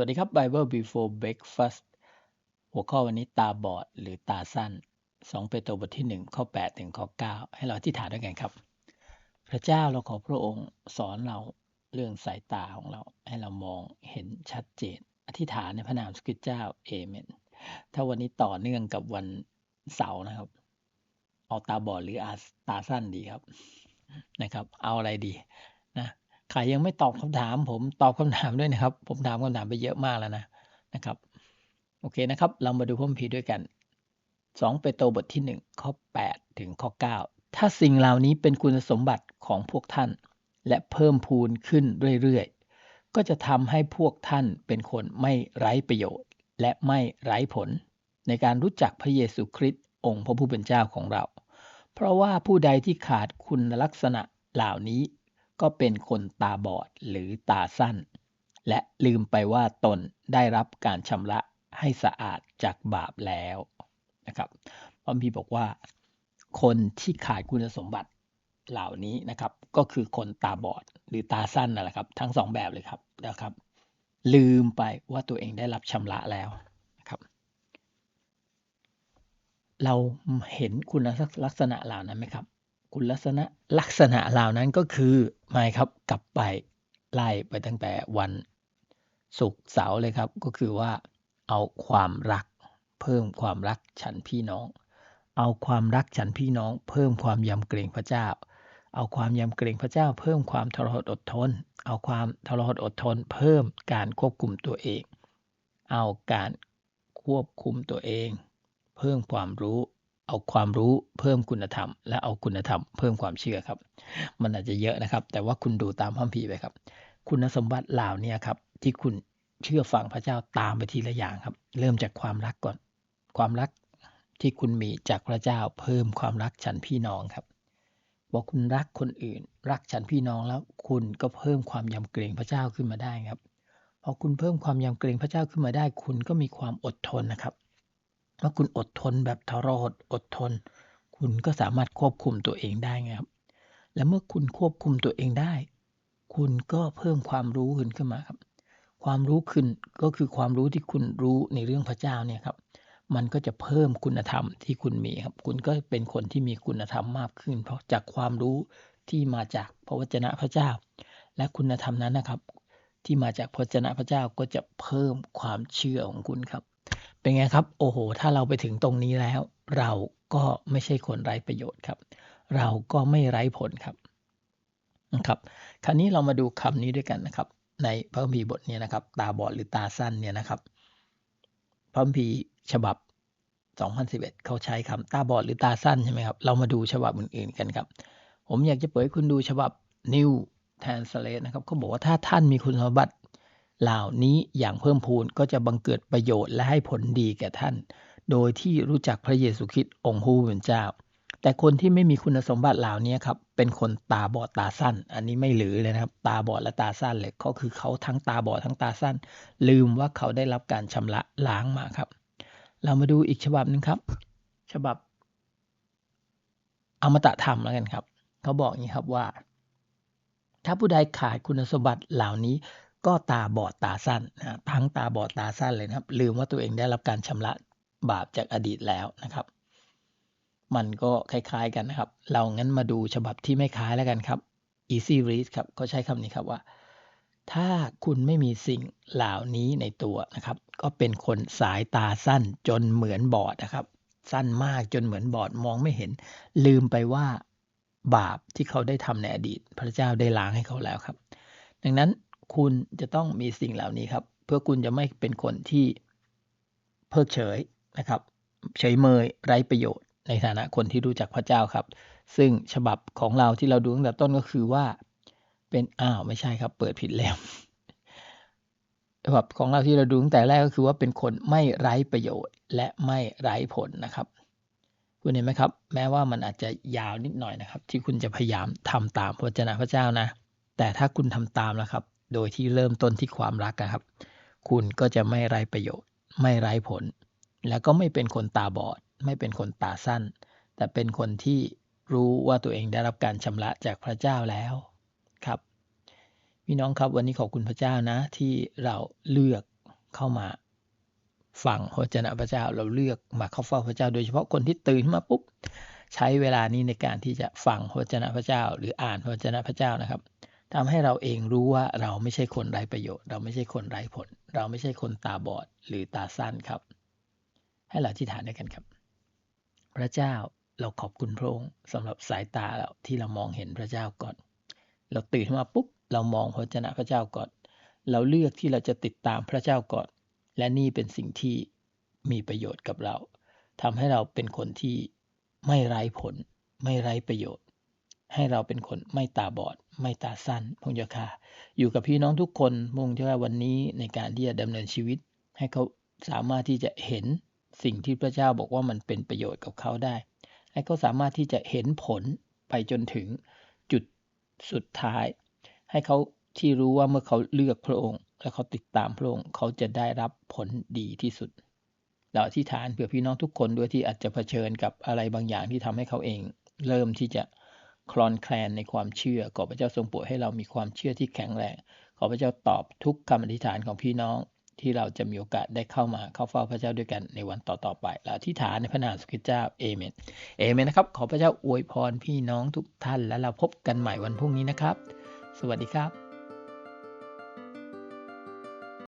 วัสดีครับ Bible Before Breakfast หัวข้อวันนี้ตาบอดหรือตาสั้น 2 เปโตรบทที่ 1 ข้อ 8 ถึงข้อ 9 ให้เราอธิฐานด้วยกันครับ พระเจ้าเราขอพระองค์สอนเราเรื่องสายตาของเรา ให้เรามองเห็นชัดเจน อธิษฐานในพระนามสกิเจ้าเอเมน ถ้าวันนี้ต่อเนื่องกับวันเสาร์นะครับ เอาตาบอดหรืออาตาสั้นดีครับนะครับ เอาอะไรดีนะ ใครยังไม่ตอบคำถาม ผมตอบคำถามด้วยนะครับ ผมถามคำถามไปเยอะมากแล้วนะนะครับ โอเคนะครับ เรามาดูพระคัมภีด้วยกัน 2 เปโตรบทที่ 1 ข้อ 8 ถึงข้อ 9 ถ้าสิ่งเหล่านี้เป็นคุณสมบัติของพวกท่าน และเพิ่มพูนขึ้นเรื่อยๆ ก็จะทำให้พวกท่านเป็นคนไม่ไร้ประโยชน์ และไม่ไร้ผล ในการรู้จักพระเยซูคริสต์องค์พระผู้เป็นเจ้าของเรา เพราะว่าผู้ใดที่ขาดคุณลักษณะเหล่านี้ ก็เป็นคนตาบอดหรือตาสั้น และลืมไปว่าตนได้รับการชำระให้สะอาดจากบาปแล้วนะครับพระพีบอกว่า คนที่ขาดคุณสมบัติเหล่านี้นะครับ ก็คือคนตาบอดหรือตาสั้นนั่นแหละครับ ทั้งสองแบบเลยครับนะครับ ลืมไปว่าตัวเองได้รับชำระแล้วนะครับ เราเห็นคุณลักษณะเหล่านั้นไหมครับ คุณลักษณะลักษณะเหล่านั้นก็คือไม่ครับกลับไปไล่ไปตั้งแต่วันศุกร์เสาร์เลยครับ ก็คือว่าเอาความรัก เพิ่มความรักฉันพี่น้อง เอาความรักฉันพี่น้อง เพิ่มความยำเกรงพระเจ้า เอาความยำเกรงพระเจ้า เพิ่มความทรหดอดทน เอาความทรหดอดทน เพิ่มการควบคุมตัวเอง เอาการควบคุมตัวเอง เพิ่มความรู้ เอาความรู้เพิ่มคุณธรรม และเอาคุณธรรมเพิ่มความเชื่อครับ มันอาจจะเยอะนะครับ แต่ว่าคุณดูตามพระคัมภีไปครับ คุณสมบัติเหล่านี้ครับ ที่คุณเชื่อฟังพระเจ้าตามไปทีละอย่างครับ เริ่มจากความรักก่อน ความรักที่คุณมีจากพระเจ้าเพิ่มความรักฉันพี่น้องครับบอกคุณรักคนอื่น รักฉันพี่น้องแล้วคุณก็เพิ่มความยำเกรงพระเจ้าขึ้นมาได้ครับพอคุณเพิ่มความยำเกรงพระเจ้าขึ้นมาได้ คุณก็มีความอดทนนะครับ เมื่อคุณอดทนแบบทรหดอดทน คุณก็สามารถควบคุมตัวเองได้ไงครับ และเมื่อคุณควบคุมตัวเองได้ คุณก็เพิ่มความรู้ขึ้นขึ้นมาครับ ความรู้ขึ้นก็คือความรู้ที่คุณรู้ในเรื่องพระเจ้าเนี่ยครับ มันก็จะเพิ่มคุณธรรมที่คุณมีครับ คุณก็เป็นคนที่มีคุณธรรมมากขึ้น เพราะจากความรู้ที่มาจากพระวจนะพระเจ้า และคุณธรรมนั้นนะครับ ที่มาจากพระวจนะพระเจ้าก็จะเพิ่มความเชื่อของคุณครับ เป็นไงครับ โอ้โห ถ้าเราไปถึงตรงนี้แล้ว เราก็ไม่ใช่คนไร้ประโยชน์ครับ เราก็ไม่ไร้ผลครับนะครับ คราวนี้เรามาดูคำนี้ด้วยกันนะครับ ในพระคัมภีร์บทนี้นะครับ ตาบอดหรือตาสั้นเนี่ยนะครับพระคัมภีร์ฉบับ 2011 เขาใช้คำตาบอดหรือตาสั้นใช่ไหมครับ เรามาดูฉบับอื่นๆกันครับ ผมอยากจะเปิดให้คุณดูฉบับ New Translate นะครับเขาบอกว่าถ้าท่านมีคุณสมบัติ เหล่านี้อย่างเพิ่มพูนก็จะบังเกิดประโยชน์และให้ผลดีแก่ท่าน โดยที่รู้จักพระเยซูคริสต์องค์ผู้เป็นเจ้า แต่คนที่ไม่มีคุณสมบัติเหล่านี้ครับเป็นคนตาบอดตาสั้น อันนี้ไม่หรือเลยนะครับ ตาบอดและตาสั้นเลยก็คือเขาทั้งตาบอดทั้งตาสั้น ลืมว่าเขาได้รับการชำระล้างมาครับ เรามาดูอีกฉบับหนึ่งครับ ฉบับอมตะธรรมแล้วกันครับ เขาบอกอย่างนี้ครับว่า ถ้าผู้ใดขาดคุณสมบัติเหล่านี้ ก็ตาบอดตาสั้นนะทั้งตาบอดตาสั้นเลยนะครับ ลืมว่าตัวเองได้รับการชำระบาปจากอดีตแล้วนะครับ มันก็คล้ายๆกันนะครับ เรางั้นมาดูฉบับที่ไม่คล้ายแล้วกันครับ easy read ครับก็ใช้คำนี้ครับว่า ถ้าคุณไม่มีสิ่งเหล่านี้ในตัวนะครับ ก็เป็นคนสายตาสั้นจนเหมือนบอดนะครับ สั้นมากจนเหมือนบอดมองไม่เห็น ลืมไปว่าบาปที่เขาได้ทำในอดีต พระเจ้าได้ล้างให้เขาแล้วครับ ดังนั้น คุณจะต้องมีสิ่งเหล่านี้ครับ เพื่อคุณจะไม่เป็นคนที่เพิกเฉยนะครับ เฉยเมยไร้ประโยชน์ ในฐานะคนที่รู้จักพระเจ้าครับ ซึ่งฉบับของเราที่เราดูตั้งแต่ต้นก็คือว่า เป็นอ้าวไม่ใช่ครับ เปิดผิดแล้วฉบับของเราที่เราดูตั้งแต่แรกก็คือว่าเป็นคนไม่ไร้ประโยชน์ และไม่ไร้ผลนะครับคุณเห็นไหมครับ แม้ว่ามันอาจจะยาวนิดหน่อยนะครับ ที่คุณจะพยายามทำตามพระเจ้าพระเจ้านะ แต่ถ้าคุณทำตามแล้วครับ โดยที่เริ่มต้นที่ความรักนะครับ คุณก็จะไม่ไร้ประโยชน์ ไม่ไร้ผล แล้วก็ไม่เป็นคนตาบอด ไม่เป็นคนตาสั้น แต่เป็นคนที่รู้ว่าตัวเองได้รับการชำระจากพระเจ้าแล้วครับพี่น้องครับวันนี้ขอบคุณพระเจ้านะ ที่เราเลือกเข้ามาฟังพระจนะพระเจ้าเราเลือกมาเข้าเฝ้าพระเจ้า โดยเฉพาะคนที่ตื่นมาปุ๊บใช้เวลานี้ในการที่จะฟังพระจนะพระเจ้า หรืออ่านพระจนะพระเจ้านะครับ ทำให้เราเองรู้ว่าเราไม่ใช่คนไร้ประโยชน์ เราไม่ใช่คนไร้ผล เราไม่ใช่คนตาบอดหรือตาสั้นครับ ให้เราที่ฐานด้วยกันครับ พระเจ้าเราขอบคุณพระองค์สำหรับสายตาเราที่เรามองเห็นพระเจ้าก่อน เราตื่นมาปุ๊บเรามองพระวจนะพระเจ้าก่อน เราเลือกที่เราจะติดตามพระเจ้าก่อน และนี่เป็นสิ่งที่มีประโยชน์กับเราทำให้เราเป็นคนที่ไม่ไร้ผล ไม่ไร้ประโยชน์ ให้เราเป็นคนไม่ตาบอด ไม่ตาสั้นพงเจ้าค่ะอยู่กับพี่น้องทุกคนพงเจ้าค่ะวันนี้ในการที่จะดำเนินชีวิต ให้เขาสามารถที่จะเห็นสิ่งที่พระเจ้าบอกว่ามันเป็นประโยชน์กับเขาได้ ให้เขาสามารถที่จะเห็นผลไปจนถึงจุดสุดท้าย ให้เขาที่รู้ว่าเมื่อเขาเลือกพระองค์ และเขาติดตามพระองค์ เขาจะได้รับผลดีที่สุดเราอธิษฐานเผื่อพี่น้องทุกคนด้วยที่อาจจะเผชิญกับอะไรบางอย่างที่ทำให้เขาเอง เริ่มที่จะ คลอนแคลนในความเชื่อ ขอพระเจ้าทรงโปรดให้เรามีความเชื่อที่แข็งแรง ขอพระเจ้าตอบทุกคำอธิษฐานของพี่น้องที่เราจะมีโอกาสได้เข้ามาเข้าเฝ้าพระเจ้าด้วยกันในวันต่อๆไปและอธิษฐานในพระนามสุขิเจ้าเอเมนเอเมนนะครับ ขอพระเจ้าอวยพรพี่น้องทุกท่าน และเราพบกันใหม่วันพรุ่งนี้นะครับ สวัสดีครับ